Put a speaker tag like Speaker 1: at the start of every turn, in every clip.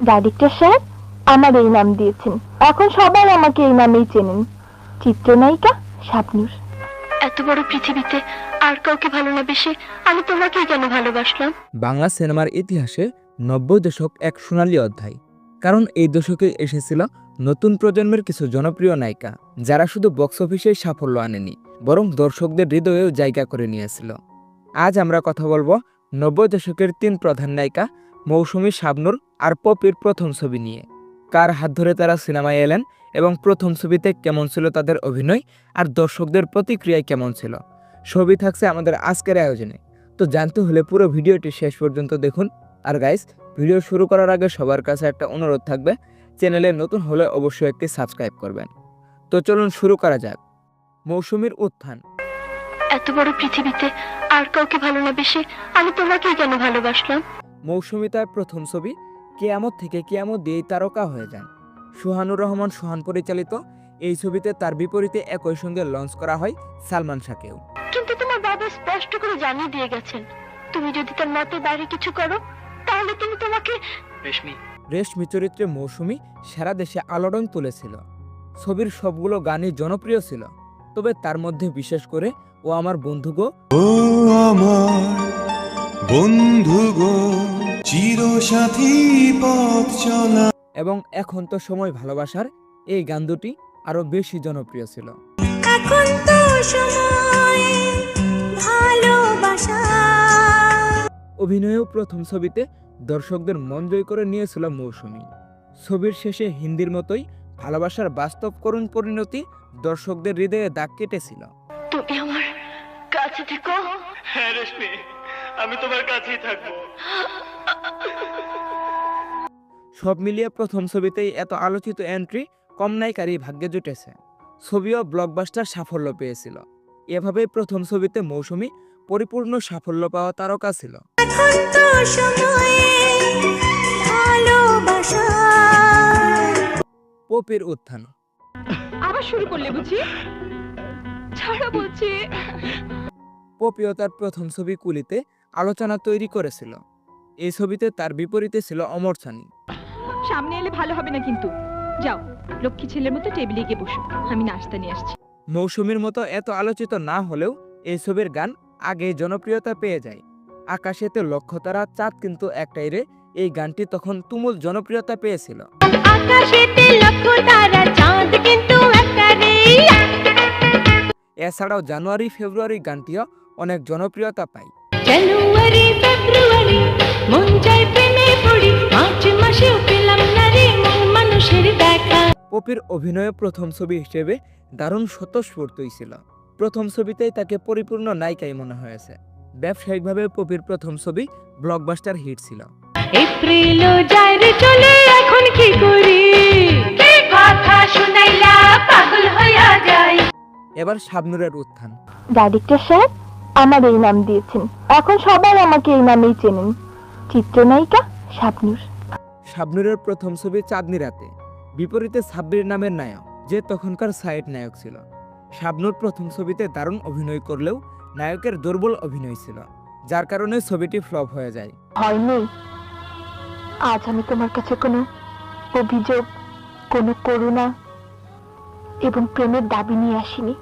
Speaker 1: Director sir আমার এই নাম দিয়েছেন। এখন সবাই আমাকে এই নামেই চেনেন। চিত্রনায়িকা শাবনূর। এত বড় পৃথিবীতে আর কাউকে ভালো না বেশি আমি তোমাকেই কেন ভালোবাসলাম?
Speaker 2: বাংলা সিনেমার ইতিহাসে নব্বই দশক এক সোনালী অধ্যায়। কারণ এই দশকে এসেছিল নতুন প্রজন্মের কিছু জনপ্রিয় নায়িকা যারা শুধু বক্স অফিসেই সাফল্য আনেনি বরং দর্শকদের হৃদয়েও জায়গা করে নিয়েছিল। আজ আমরা কথা বলব নব্বই দশকের তিন প্রধান নায়িকা মৌসুমী শাবনুর আর পপির প্রথম ছবি নিয়ে। কার হাত ধরে তারা সিনেমায় এলেন এবং প্রথম ছবিতে কেমন ছিল তাদের অভিনয় আর দর্শকদের প্রতিক্রিয়ায় কেমন ছিল? ছবি থাকছে আমাদের আজকের আয়োজনে। তো জানতে হলে পুরো ভিডিওটি শেষ পর্যন্ত দেখুন। আর গাইস ভিডিও শুরু করার আগে সবার কাছে একটা অনুরোধ থাকবে, চ্যানেলে নতুন হলে অবশ্যই একটি সাবস্ক্রাইব করবেন। তো চলুন শুরু করা যাক। মৌসুমীর উত্থান।
Speaker 1: এত বড় পৃথিবীতে আর কাউকে ভালো না বেশি আমি তোমাকেই কেন ভালোবাসলাম?
Speaker 2: মৌসুমী তার প্রথম ছবি কেয়ামত থেকে কেয়ামত দিয়েই তারকা হয়ে যান। সুহানুর রহমান সোহান পরিচালিত এই ছবিতে তার বিপরীতে একই সঙ্গে লঞ্চ করা হয় সালমান শাহকেও।
Speaker 1: কিন্তু তোমার বাবা স্পষ্ট করে জানিয়ে দিয়ে গেছেন তুমি যদি তার মতের বাইরে কিছু করো তাহলে তিনি তোমাকে
Speaker 3: রেশমি।
Speaker 2: রেশমি চরিত্রে মৌসুমী সারা দেশে আলোড়ন তুলেছিল। ছবির সবগুলো গানই জনপ্রিয় ছিল তবে তার মধ্যে বিশেষ করে ও আমার বন্ধু গো।
Speaker 4: ও আমার বন্ধু গো। চিরসাথী পথ চলা।
Speaker 2: এবং এখন তো সময় ভালোবাসার এই গান দুটি আরও বেশি জনপ্রিয় ছিল।
Speaker 5: এখন তো সময় ভালোবাসা।
Speaker 2: অভিনয়েও প্রথম ছবিতে দর্শকদের মন জয় করে নিয়েছিল মৌসুমী। ছবির শেষে হিন্দির মতোই ভালোবাসার বাস্তব করুণ পরিণতি দর্শকদের হৃদয়ে দাগ কেটেছিল।
Speaker 1: তুমি আমার কাছে থেকো।
Speaker 3: হ্যাঁ রেশমি। আমি তোমার কাছেই থাকব।
Speaker 2: সব মিলিয়ে প্রথম ছবিতেই এত আলোচিত এন্ট্রি কম নায়িকারই ভাগ্যে জুটেছে। ছবিও ব্লকবাস্টার সাফল্য পেয়েছিল। এভাবেই প্রথম ছবিতে মৌসুমী পরিপূর্ণ সাফল্য পাওয়া তারকা ছিল। পপির উত্থান।
Speaker 1: আবার শুরু করলে বুঝি? ছাড়া বলছি।
Speaker 2: পপিও তার প্রথম ছবি কুলিতে আলোচনা তৈরি করেছিল। এই ছবিতে তার বিপরীতে ছিল অমর সানি
Speaker 6: সামনে এলে ভালো হবে না কিন্তু। যাও লক্ষ্মী ছেলের মতো টেবিলে গিয়ে বসো। আমি নাস্তা নিয়ে আসছি।
Speaker 2: মৌসুমীর মতো এত আলোচিত না হলেও এই ছবির গান আগে জনপ্রিয়তা পেয়ে যায়। আকাশেতে লক্ষ্যতারা চাঁদ কিন্তু একটাই রে। এই গানটি তখন তুমুল জনপ্রিয়তা পেয়েছিল।
Speaker 5: তারা
Speaker 2: এছাড়াও জানুয়ারি ফেব্রুয়ারি গানটিও অনেক জনপ্রিয়তা পায়।
Speaker 5: জানুয়ারি ফেব্রুয়ারি মন চাই প্রেমে পড়ি। মার্চ মাসেও পেলাম না রে মন মানুষের দেখা।
Speaker 2: পপির অভিনয়ে প্রথম ছবি হিসেবে দারুণ স্বতঃস্ফূর্তই ছিল। প্রথম ছবিতেই তাকে পরিপূর্ণ নায়িকাই মনে হয়েছে। ব্যবসায়িকভাবে পপির প্রথম ছবি ব্লকবাস্টার হিট ছিল।
Speaker 5: এপ্রিল যায় রে চলে এখন কি করি? কে কথা শুনাইলা পাগল হইয়া যায়
Speaker 2: এবার শাবনুরের উত্থান।
Speaker 1: ডাইরেক্টর স্যার আমার এই নাম দিয়েছেন। এখন সবাই আমাকে এই নামেই চেনেন। চিত্রনায়িকা শাবনূর।
Speaker 2: শাবনুরের প্রথম ছবি চাঁদনি রাতে। বিপরীতে সাব্বির নামের নায়ক যে তখনকার সাইড নায়ক ছিল। শাবনুর প্রথম ছবিতে দারুণ অভিনয় করলেও নায়কের দুর্বল অভিনয় ছিল যার কারণে ছবিটি ফ্লপ হয়ে যায়।
Speaker 1: ভয় নেই আজ আমি তোমার কাছে কোনো অভিযোগ কোনো করুণা এবং প্রেমের দাবি নিয়ে আসিনি।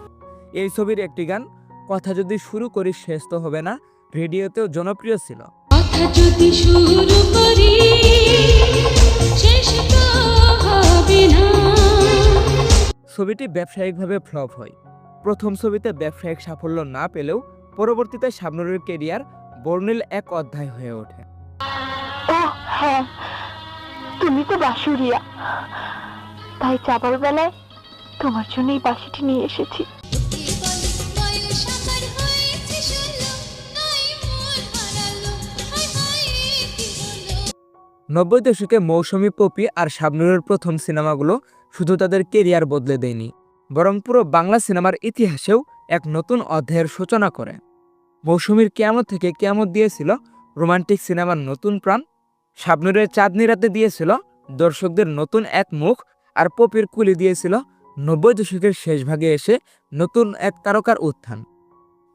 Speaker 2: এই ছবির একটি গান কথা যদি শুরু করি শেষ তো হবে না। রেডিওতেও জনপ্রিয় ছিল।
Speaker 5: কথা যদি শুরু করি শেষ তো হবে না।
Speaker 2: ছবিটি ব্যবসায়িকভাবে ফ্লপ হয়। প্রথম ছবিতে ব্যবসায়িক সাফল্য না পেলেও পরবর্তীতে শাবনুরের কেরিয়ার বর্ণিল এক অধ্যায় হয়ে ওঠে।
Speaker 1: হ্যাঁ। তুমি তো বাসুরিয়া তাই চাবার বেলায় তোমার জন্য এই বাসিটি নিয়ে এসেছি।
Speaker 2: নব্বই দশকে মৌসুমী পপি আর শাবনুরের প্রথম সিনেমাগুলো শুধু তাদের কেরিয়ার বদলে দেয়নি, বরং পুরো বাংলা সিনেমার ইতিহাসেও এক নতুন অধ্যায়ের সূচনা করে। মৌসুমীর কেয়ামত থেকে কেয়ামত দিয়েছিল রোমান্টিক সিনেমার নতুন প্রাণ, শাবনুরের চাঁদনি রাতে দিয়েছিল দর্শকদের নতুন এক মুখ, আর পপির কুলি দিয়েছিল নব্বই দশকের শেষ ভাগে এসে নতুন এক তারকার উত্থান।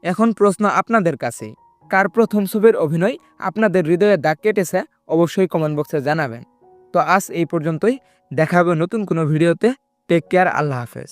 Speaker 2: এখন প্রশ্ন আপনাদের কাছে কার প্রথম ছবির অভিনয় আপনাদের হৃদয়ে দাগ কেটেছে, অবশ্যই কমেন্ট বক্সে জানাবেন। তো আজ এই পর্যন্তই, দেখাবে নতুন কোনো ভিডিওতে টেক কেয়ার আল্লাহ হাফেজ।